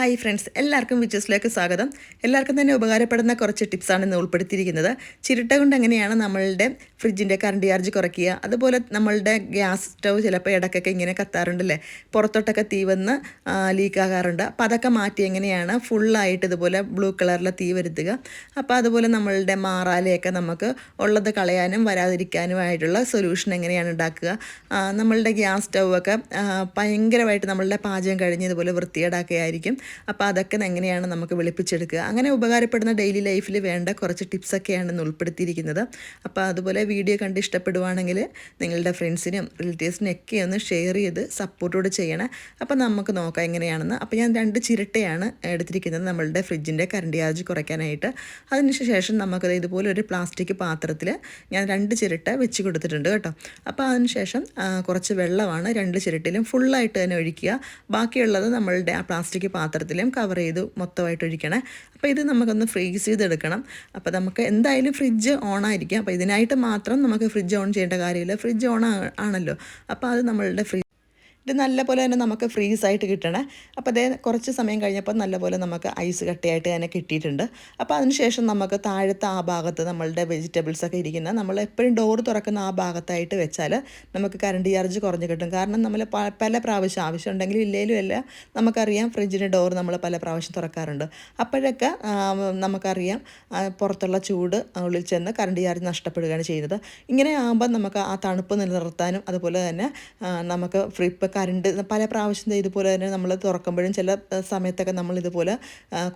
Hi friends എല്ലാവർക്കും വിച്ചസിലേക്ക് സ്വാഗതം. എല്ലാവർക്കും തന്നെ ഉപകാരപ്പെടുന്ന കുറച്ച് ടിപ്സാണ് ഇന്ന് ഉൾപ്പെടുത്തിയിരിക്കുന്നത്. ചിരട്ട കൊണ്ട് എങ്ങനെയാണ് നമ്മളുടെ ഫ്രിഡ്ജിന്റെ കറണ്ട് ചാർജ് കുറയ്ക്കുക? അതുപോലെ നമ്മളുടെ ഗ്യാസ് സ്റ്റവ് ചിലപ്പോൾ ഇടയ്ക്കൊക്കെ ഇങ്ങനെ കത്താറുണ്ടല്ലേ? പുറത്തോട്ടൊക്കെ തീ വന്ന് ലീക്ക് ആകാറുണ്ട്. അപ്പോൾ അതൊക്കെ മാറ്റി എങ്ങനെയാണ് ഫുള്ളായിട്ട് ഇതുപോലെ ബ്ലൂ കളറിലെ തീ വരുത്തുക? അപ്പോൾ അതുപോലെ നമ്മളുടെ മാറാലയൊക്കെ നമുക്ക് ഉള്ളത് കളയാനും വരാതിരിക്കാനുമായിട്ടുള്ള സൊല്യൂഷൻ എങ്ങനെയാണ് ഉണ്ടാക്കുക? നമ്മളുടെ ഗ്യാസ് സ്റ്റൗവൊക്കെ ഭയങ്കരമായിട്ട് നമ്മളുടെ പാചകം കഴിഞ്ഞ് ഇതുപോലെ വൃത്തികേടാക്കുകയായിരിക്കും. അപ്പോൾ അതൊക്കെ എങ്ങനെയാണ് നമുക്ക് വെളുപ്പിച്ചെടുക്കുക? അങ്ങനെ ഉപകാരപ്പെടുന്ന ഡെയിലി ലൈഫിൽ വേണ്ട കുറച്ച് ടിപ്സൊക്കെയാണ് ഇന്ന് ഉൾപ്പെടുത്തിയിരിക്കുന്നത്. അപ്പോൾ അതുപോലെ വീഡിയോ കണ്ട് ഇഷ്ടപ്പെടുവാണെങ്കിൽ നിങ്ങളുടെ ഫ്രണ്ട്സിനും റിലേറ്റീവ്സിനും ഒക്കെ ഒന്ന് ഷെയർ ചെയ്ത് സപ്പോർട്ടോട് ചെയ്യണം. അപ്പോൾ നമുക്ക് നോക്കാം എങ്ങനെയാണെന്ന്. അപ്പോൾ ഞാൻ രണ്ട് ചിരട്ടയാണ് എടുത്തിരിക്കുന്നത് നമ്മളുടെ ഫ്രിഡ്ജിന്റെ കറണ്ട് ചാർജ് കുറയ്ക്കാനായിട്ട്. അതിന് ശേഷം നമുക്കത് ഇതുപോലെ ഒരു പ്ലാസ്റ്റിക് പാത്രത്തിൽ ഞാൻ രണ്ട് ചിരട്ട വെച്ച് കൊടുത്തിട്ടുണ്ട് കേട്ടോ. അപ്പോൾ അതിന് ശേഷം കുറച്ച് വെള്ളമാണ് രണ്ട് ചിരട്ടിലും ഫുള്ളായിട്ട് തന്നെ ഒഴിക്കുക. ബാക്കിയുള്ളത് നമ്മളുടെ ആ പ്ലാസ്റ്റിക് പാത്രത്തിലും കവർ ചെയ്ത് മൊത്തമായിട്ട് ഒഴിക്കണേ അപ്പോൾ ഇത് നമുക്കൊന്ന് ഫ്രീസ് ചെയ്തെടുക്കണം. അപ്പോൾ നമുക്ക് എന്തായാലും ഫ്രിഡ്ജ് ഓൺ ആയിരിക്കും. അപ്പോൾ ഇതിനായിട്ട് മാത്രം നമുക്ക് ഫ്രിഡ്ജ് ഓൺ ചെയ്യേണ്ട കാര്യമില്ല. ഫ്രിഡ്ജ് ഓൺ ആണല്ലോ. അപ്പോൾ അത് നമ്മളുടെ ഫ്രീ ഇത് നല്ലപോലെ തന്നെ നമുക്ക് ഫ്രീസായിട്ട് കിട്ടണേ. അപ്പോൾ അതേ കുറച്ച് സമയം കഴിഞ്ഞപ്പോൾ നല്ലപോലെ നമുക്ക് ഐസ് കട്ടിയായിട്ട് തന്നെ കിട്ടിയിട്ടുണ്ട്. അപ്പോൾ അതിനുശേഷം നമുക്ക് താഴത്തെ ആ ഭാഗത്ത് നമ്മളുടെ വെജിറ്റബിൾസ് ഒക്കെ ഇരിക്കുന്ന നമ്മൾ എപ്പോഴും ഡോർ തുറക്കുന്ന ആ ഭാഗത്തായിട്ട് വെച്ചാൽ നമുക്ക് കറണ്ട് ചാർജ് കുറഞ്ഞ് കിട്ടും. കാരണം നമ്മൾ പല പ്രാവശ്യം ആവശ്യം ആവശ്യമുണ്ടെങ്കിലും ഇല്ലേലും അല്ല നമുക്കറിയാം ഫ്രിഡ്ജിന്റെ ഡോർ നമ്മൾ പല പ്രാവശ്യം തുറക്കാറുണ്ട്. അപ്പോഴൊക്കെ നമുക്കറിയാം പുറത്തുള്ള ചൂട് ഉള്ളിൽ ചെന്ന് കറണ്ട് ചാർജ് നഷ്ടപ്പെടുകയാണ് ചെയ്യുന്നത്. ഇങ്ങനെ ആകുമ്പോൾ നമുക്ക് ആ തണുപ്പ് നിലനിർത്താനും അതുപോലെ തന്നെ നമുക്ക് ഫ്രീ ഇപ്പോൾ കറണ്ട് പല പ്രാവശ്യം ഇതുപോലെ തന്നെ നമ്മൾ തുറക്കുമ്പോഴും ചില സമയത്തൊക്കെ നമ്മൾ ഇതുപോലെ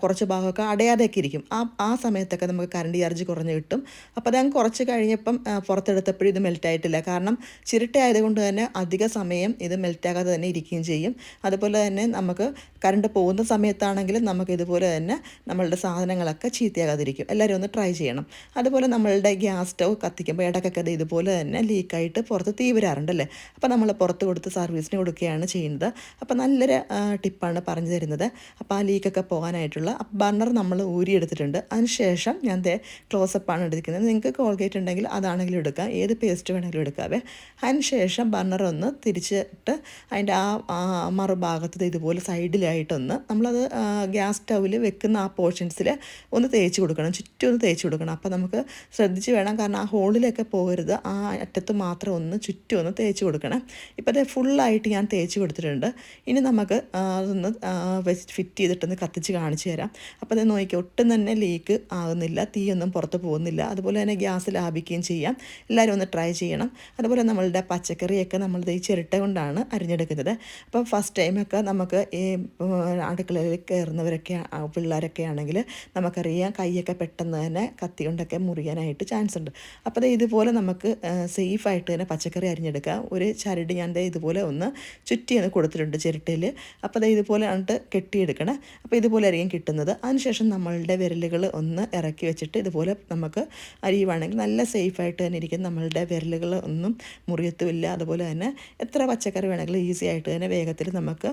കുറച്ച് ഭാഗമൊക്കെ അടയാതെയൊക്കെ ഇരിക്കും. ആ ആ സമയത്തൊക്കെ നമുക്ക് കറണ്ട് ചാർജ് കുറഞ്ഞ് കിട്ടും. അപ്പോൾ അതങ്ങ് കുറച്ച് കഴിഞ്ഞപ്പം പുറത്തെടുത്തപ്പോഴും ഇത് മെൽറ്റ് ആയിട്ടില്ല കാരണം ചിരട്ടയായതുകൊണ്ട് തന്നെ അധിക സമയം ഇത് മെൽറ്റാകാതെ തന്നെ ഇരിക്കുകയും ചെയ്യും. അതുപോലെ തന്നെ നമുക്ക് കറണ്ട് പോകുന്ന സമയത്താണെങ്കിലും നമുക്ക് ഇതുപോലെ തന്നെ നമ്മളുടെ സാധനങ്ങളൊക്കെ ചീത്തയാകാതിരിക്കും. എല്ലാവരും ഒന്ന് ട്രൈ ചെയ്യണം. അതുപോലെ നമ്മളുടെ ഗ്യാസ് സ്റ്റവ് കത്തിക്കുമ്പോൾ ഇടക്കൊക്കെ ഇത് ഇതുപോലെ തന്നെ ലീക്കായിട്ട് പുറത്ത് തീ വരാറുണ്ടല്ലേ? അപ്പോൾ നമ്മൾ പുറത്ത് കൊടുത്ത് സർവീസിന് കൊടുക്കുകയാണ് ചെയ്യുന്നത്. അപ്പോൾ നല്ലൊരു ടിപ്പാണ് പറഞ്ഞു തരുന്നത്. അപ്പോൾ ആ ലീക്കൊക്കെ പോകാനായിട്ടുള്ള ബർണർ നമ്മൾ ഊരിയെടുത്തിട്ടുണ്ട്. അതിനുശേഷം ഞാൻ ദേ ക്ലോസപ്പാണ് എടുത്തിരിക്കുന്നത്. നിങ്ങൾക്ക് കോൾഗേറ്റ് ഉണ്ടെങ്കിൽ അതാണെങ്കിലും എടുക്കാം. ഏത് പേസ്റ്റ് വേണമെങ്കിലും എടുക്കാവേ. അതിനുശേഷം ബർണർ ഒന്ന് തിരിച്ചിട്ട് അതിന്റെ ആ മറുഭാഗത്ത് ഇതുപോലെ സൈഡിലായിട്ടൊന്ന് നമ്മളത് ഗ്യാസ് സ്റ്റൗവിൽ വെക്കുന്ന ആ പോർഷൻസിൽ ഒന്ന് തേച്ച് കൊടുക്കണം. ചുറ്റും ഒന്ന് തേച്ച് കൊടുക്കണം. അപ്പോൾ നമുക്ക് ശ്രദ്ധിച്ച് വേണം. കാരണം ആ ഹോളിലൊക്കെ പോകരുത്. ആ അറ്റത്ത് മാത്രം ഒന്ന് ചുറ്റും ഒന്ന് തേച്ച് കൊടുക്കണം. ഇപ്പോൾ അത് ഫുള്ളായിട്ട് ഞാൻ തേച്ച് കൊടുത്തിട്ടുണ്ട്. ഇനി നമുക്ക് അതൊന്ന് വെച്ച് ഫിറ്റ് ചെയ്തിട്ടൊന്ന് കത്തിച്ച് കാണിച്ചു തരാം. അപ്പോൾ അത് നോക്കിയാൽ ഒട്ടും തന്നെ ലീക്ക് ആകുന്നില്ല തീയൊന്നും പുറത്ത് പോകുന്നില്ല. അതുപോലെ തന്നെ ഗ്യാസ് ലാഭിക്കുകയും ചെയ്യാം. എല്ലാവരും ഒന്ന് ട്രൈ ചെയ്യണം. അതുപോലെ നമ്മളുടെ പച്ചക്കറിയൊക്കെ നമ്മൾ ഈ ചിരട്ട കൊണ്ടാണ് അരിഞ്ഞെടുക്കുന്നത്. അപ്പോൾ ഫസ്റ്റ് ടൈമൊക്കെ നമുക്ക് ഈ അടുക്കളയിൽ കയറുന്നവരൊക്കെ പിള്ളേരൊക്കെ ആണെങ്കിൽ നമുക്കറിയാം കൈയൊക്കെ പെട്ടെന്ന് തന്നെ കത്തി കൊണ്ടൊക്കെ മുറിയാനായിട്ട് ചാൻസ് ഉണ്ട്. അപ്പോൾ ഇതുപോലെ നമുക്ക് സേഫായിട്ട് തന്നെ പച്ചക്കറി അരിഞ്ഞെടുക്കാം. ഒരു ചരട് ഞാൻ ഇതുപോലെ ഒന്ന് ചുറ്റി അത് കൊടുത്തിട്ടുണ്ട് ചിരട്ടയിൽ. അപ്പോൾ ദേ ഇതുപോലെ ആയിട്ട് കെട്ടിയെടുക്കണം. അപ്പോൾ ഇതുപോലെ ആയിരിക്കും കിട്ടുന്നത്. അതിനുശേഷം നമ്മളുടെ വിരലുകൾ ഒന്ന് ഇറക്കി വെച്ചിട്ട് ഇതുപോലെ നമുക്ക് അരിയുവാണെങ്കിൽ നല്ല സേഫായിട്ട് തന്നെ ഇരിക്കും. നമ്മളുടെ വിരലുകൾ ഒന്നും മുറിയത്തുമില്ല. അതുപോലെ തന്നെ എത്ര പച്ചക്കറി വേണമെങ്കിലും ഈസി ആയിട്ട് തന്നെ വേഗത്തിൽ നമുക്ക്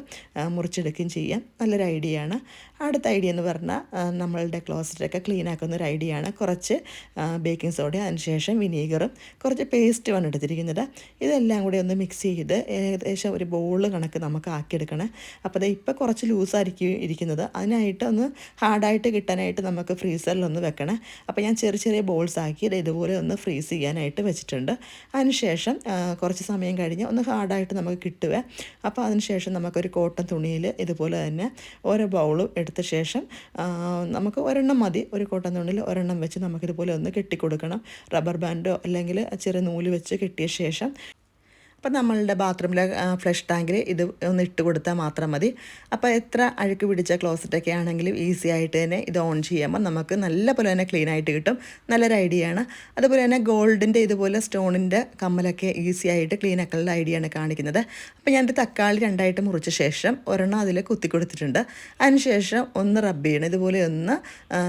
മുറിച്ചെടുക്കുകയും ചെയ്യാം. നല്ലൊരു ഐഡിയ ആണ്. അടുത്ത ഐഡിയ എന്ന് പറഞ്ഞാൽ നമ്മളുടെ ക്ലോസറ്റൊക്കെ ക്ലീൻ ആക്കുന്ന ഒരു ഐഡിയ ആണ്. കുറച്ച് ബേക്കിംഗ് സോഡ അതിനുശേഷം വിനീഗറും കുറച്ച് പേസ്റ്റുമാണ് എടുത്തിരിക്കുന്നത്. ഇതെല്ലാം കൂടി ഒന്ന് മിക്സ് ചെയ്ത് ഏകദേശം ഒരു ബോൾ കണക്ക് നമുക്ക് ആക്കിയെടുക്കണം. അപ്പോൾ അത് ഇപ്പോൾ കുറച്ച് ലൂസായിരിക്കും ഇരിക്കുന്നത്. അതിനായിട്ട് ഒന്ന് ഹാർഡായിട്ട് കിട്ടാനായിട്ട് നമുക്ക് ഫ്രീസറിൽ ഒന്ന് വെക്കണം. അപ്പോൾ ഞാൻ ചെറിയ ചെറിയ ബോൾസ് ആക്കി ഇത് ഇതുപോലെ ഒന്ന് ഫ്രീസ് ചെയ്യാനായിട്ട് വെച്ചിട്ടുണ്ട്. അതിനുശേഷം കുറച്ച് സമയം കഴിഞ്ഞ് ഒന്ന് ഹാർഡായിട്ട് നമുക്ക് കിട്ടുക അപ്പോൾ അതിനുശേഷം നമുക്കൊരു കോട്ടൺ തുണിയിൽ ഇതുപോലെ തന്നെ ഓരോ ബൗളും എടുത്ത ശേഷം നമുക്ക് ഒരെണ്ണം മതി. ഒരു കോട്ടൺ തുണിയിൽ ഒരെണ്ണം വെച്ച് നമുക്കിതുപോലെ ഒന്ന് കെട്ടിക്കൊടുക്കണം. റബ്ബർ ബാൻഡോ അല്ലെങ്കിൽ ചെറിയ നൂൽ വെച്ച് കെട്ടിയ ശേഷം അപ്പം നമ്മളുടെ ബാത്റൂമിലെ ഫ്ലഷ് ടാങ്കിൽ ഇത് ഒന്ന് ഇട്ട് കൊടുത്താൽ മാത്രം മതി. അപ്പോൾ എത്ര അഴുക്ക് പിടിച്ച ക്ലോസറ്റൊക്കെ ആണെങ്കിലും ഈസി ആയിട്ട് തന്നെ ഇത് ഓൺ ചെയ്യുമ്പോൾ നമുക്ക് നല്ല പോലെ തന്നെ ക്ലീൻ ആയിട്ട് കിട്ടും. നല്ലൊരു ഐഡിയ ആണ്. അതുപോലെ തന്നെ ഗോൾഡിന്റെ ഇതുപോലെ സ്റ്റോണിന്റെ കമ്മലൊക്കെ ഈസി ആയിട്ട് ക്ലീൻ ആക്കാനുള്ള ഐഡിയ ആണ് കാണിക്കുന്നത്. അപ്പോൾ ഞാനൊരു തക്കാളി രണ്ടായിട്ട് മുറിച്ച ശേഷം ഒരെണ്ണം അതിൽ കുത്തി കൊടുത്തിട്ടുണ്ട്. അതിനുശേഷം ഒന്ന് റബ്ബ് ചെയ്യണം. ഇതുപോലെ ഒന്ന്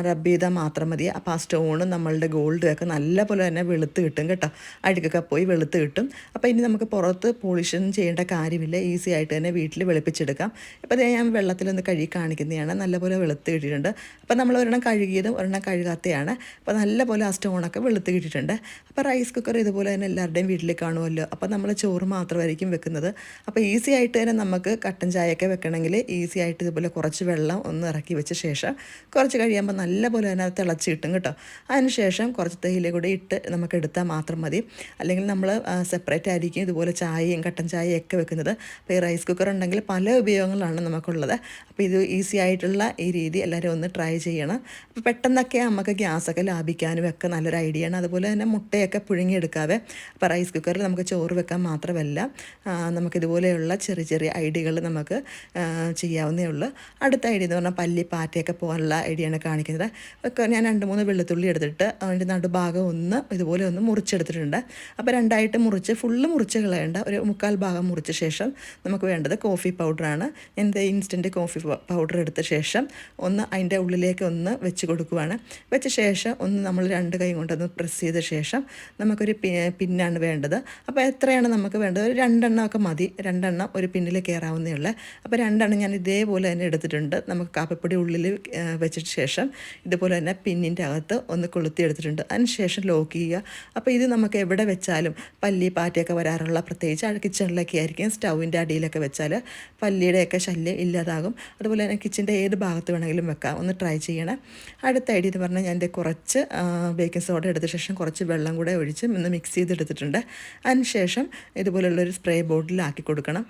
റബ്ബ് ചെയ്താൽ മാത്രം മതി. അപ്പോൾ ആ സ്റ്റോണും നമ്മളുടെ ഗോൾഡും ഒക്കെ നല്ല പോലെ തന്നെ വെളുത്ത് കിട്ടും കേട്ടോ. അഴുക്കൊക്കെ പോയി വെളുത്ത് കിട്ടും. അപ്പോൾ ഇനി നമുക്ക് പുറത്ത് പോളിഷൊന്നും ചെയ്യേണ്ട കാര്യമില്ല. ഈസി ആയിട്ട് തന്നെ വീട്ടിൽ വെളുപ്പിച്ചെടുക്കാം. ഇപ്പം ഇതേ ഞാൻ വെള്ളത്തിലൊന്ന് കഴുകി കാണിക്കുന്നതാണ്. നല്ലപോലെ വെളുത്ത് കിട്ടിയിട്ടുണ്ട്. അപ്പോൾ നമ്മൾ ഒരെണ്ണം കഴുകിയതും ഒരെണ്ണം കഴുകാത്തതാണ് അപ്പോൾ നല്ലപോലെ ആ സ്റ്റോണൊക്കെ വെളുത്ത് കിട്ടിയിട്ടുണ്ട്. അപ്പോൾ റൈസ് കുക്കർ ഇതുപോലെ തന്നെ എല്ലാവരുടെയും വീട്ടിൽ കാണുമല്ലോ. അപ്പോൾ നമ്മൾ ചോറ് മാത്രമായിരിക്കും വെക്കുന്നത്. അപ്പോൾ ഈസി ആയിട്ട് തന്നെ നമുക്ക് കട്ടൻ ചായയൊക്കെ വെക്കണമെങ്കിൽ ഈസി ആയിട്ട് ഇതുപോലെ കുറച്ച് വെള്ളം ഒന്ന് ഇറക്കി വെച്ച ശേഷം കുറച്ച് കഴിയുമ്പോൾ നല്ലപോലെ തന്നെ അത് തിളച്ച് കിട്ടും. കേട്ടോ അതിനുശേഷം കുറച്ച് തേയില കൂടി ഇട്ട് നമുക്ക് എടുത്താൽ മാത്രം മതി. അല്ലെങ്കിൽ നമ്മൾ സെപ്പറേറ്റ് ആയിരിക്കും ഇതുപോലെ ചായയും കട്ടൻ ചായയും ഒക്കെ വെക്കുന്നത്. അപ്പോൾ ഈ റൈസ് കുക്കർ ഉണ്ടെങ്കിൽ പല ഉപയോഗങ്ങളാണ് നമുക്കുള്ളത്. അപ്പോൾ ഇത് ഈസി ആയിട്ടുള്ള ഈ രീതി എല്ലാവരും ഒന്ന് ട്രൈ ചെയ്യണം. അപ്പോൾ പെട്ടെന്നൊക്കെ നമുക്ക് ഗ്യാസൊക്കെ ലാഭിക്കാനും ഒക്കെ നല്ലൊരു ഐഡിയ ആണ്. അതുപോലെ തന്നെ മുട്ടയൊക്കെ പുഴുങ്ങിയെടുക്കാതെ അപ്പോൾ റൈസ് കുക്കറിൽ നമുക്ക് ചോറ് വെക്കാൻ മാത്രമല്ല നമുക്കിതുപോലെയുള്ള ചെറിയ ചെറിയ ഐഡിയകൾ നമുക്ക് ചെയ്യാവുന്നേ ഉള്ളൂ. അടുത്ത ഐഡിയ എന്ന് പറഞ്ഞാൽ പല്ലി പാറ്റയൊക്കെ പോകാനുള്ള ഐഡിയയാണ് കാണിക്കുന്നത്. ഒക്കെ ഞാൻ രണ്ട് മൂന്ന് വെള്ളത്തുള്ളി എടുത്തിട്ട് അതിന്റെ നടുഭാഗം ഒന്ന് ഇതുപോലെ ഒന്ന് മുറിച്ചെടുത്തിട്ടുണ്ട്. അപ്പോൾ രണ്ടായിട്ട് മുറിച്ച് ഫുള്ള് മുറിച്ച് കളയേണ്ട ഒരു മുക്കാൽ ഭാഗം മുറിച്ച ശേഷം നമുക്ക് വേണ്ടത് കോഫി പൗഡറാണ് എന്റെ ഇൻസ്റ്റന്റ് കോഫി പൗഡർ എടുത്ത ശേഷം ഒന്ന് അതിന്റെ ഉള്ളിലേക്ക് ഒന്ന് വെച്ച് കൊടുക്കുവാണ്. വെച്ച ശേഷം ഒന്ന് നമ്മൾ രണ്ട് കൈ കൊണ്ടൊന്ന് പ്രസ് ചെയ്ത ശേഷം നമുക്കൊരു പിന്നാണ് വേണ്ടത്. അപ്പോൾ എത്രയാണ് നമുക്ക് വേണ്ടത്? ഒരു രണ്ടെണ്ണമൊക്കെ മതി. രണ്ടെണ്ണം ഒരു പിന്നിൽ കയറാവുന്നേ ഉള്ളൂ. അപ്പോൾ രണ്ടെണ്ണം ഞാൻ ഇതേപോലെ തന്നെ എടുത്തിട്ടുണ്ട്. നമുക്ക് കാപ്പിപ്പൊടി ഉള്ളിൽ വെച്ചിട്ട് ശേഷം ഇതുപോലെ തന്നെ പിന്നിന്റെ അകത്ത് ഒന്ന് കൊളുത്തി എടുത്തിട്ടുണ്ട്. അതിന് ശേഷം ലോക്ക് ചെയ്യുക. അപ്പോൾ ഇത് നമുക്ക് എവിടെ വെച്ചാലും പല്ലി പാറ്റയൊക്കെ വരാറുള്ള പ്രത്യേകിച്ച് ആ കിച്ചണിലൊക്കെ ആയിരിക്കും. സ്റ്റൗവിന്റെ അടിയിലൊക്കെ വെച്ചാൽ പല്ലിയുടെയൊക്കെ ശല്യം ഇല്ലാതാകും. അതുപോലെ തന്നെ കിച്ചന്റെ ഏത് ഭാഗത്ത് വേണമെങ്കിലും വെക്കാം. ഒന്ന് ട്രൈ ചെയ്യണം. അടുത്ത ഐഡിയ എന്ന് പറഞ്ഞാൽ ഞാൻ ദേ കുറച്ച് ബേക്കിംഗ് സോഡ എടുത്ത ശേഷം കുറച്ച് വെള്ളം കൂടെ ഒഴിച്ച് ഒന്ന് മിക്സ് ചെയ്തെടുത്തിട്ടുണ്ട്. അതിന് ശേഷം ഇതുപോലുള്ളൊരു സ്പ്രേ ബോട്ടിലാക്കി കൊടുക്കണം.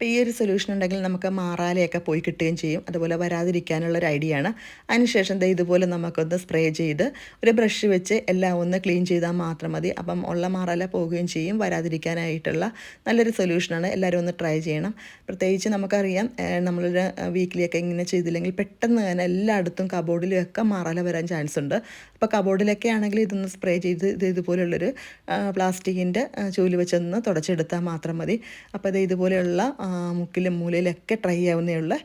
അപ്പോൾ ഈ ഒരു സൊല്യൂഷൻ ഉണ്ടെങ്കിൽ നമുക്ക് മാറാലയൊക്കെ പോയി കിട്ടുകയും ചെയ്യും. അതുപോലെ വരാതിരിക്കാനുള്ള ഒരു ഐഡിയ ആണ്. അതിനുശേഷം ദേ ഇതുപോലെ നമുക്കൊന്ന് സ്പ്രേ ചെയ്ത് ഒരു ബ്രഷ് വെച്ച് എല്ലാം ഒന്ന് ക്ലീൻ ചെയ്താൽ മാത്രം മതി. അപ്പം ഉള്ള മാറാല പോവുകയും ചെയ്യും. വരാതിരിക്കാനായിട്ടുള്ള നല്ലൊരു സൊല്യൂഷനാണ് എല്ലാവരും ഒന്ന് ട്രൈ ചെയ്യണം. പ്രത്യേകിച്ച് നമുക്കറിയാം നമ്മളൊരു വീക്കിലിയൊക്കെ ഇങ്ങനെ ചെയ്തില്ലെങ്കിൽ പെട്ടെന്ന് തന്നെ എല്ലായിടത്തും കബോർഡിലും ഒക്കെ മാറാല വരാൻ ചാൻസ് ഉണ്ട്. അപ്പോൾ കബോർഡിലൊക്കെ ആണെങ്കിൽ ഇതൊന്ന് സ്പ്രേ ചെയ്ത് ഇത് ഇതുപോലുള്ളൊരു പ്ലാസ്റ്റിക്കിന്റെ ചൂൽ വെച്ചൊന്ന് തുടച്ചെടുത്താൽ മാത്രം മതി. അപ്പോൾ ഇത് ഇതുപോലെയുള്ള മുക്കിലും മൂലയിലൊക്കെ ട്രൈ ആവുന്നേ ഉള്ളൂ.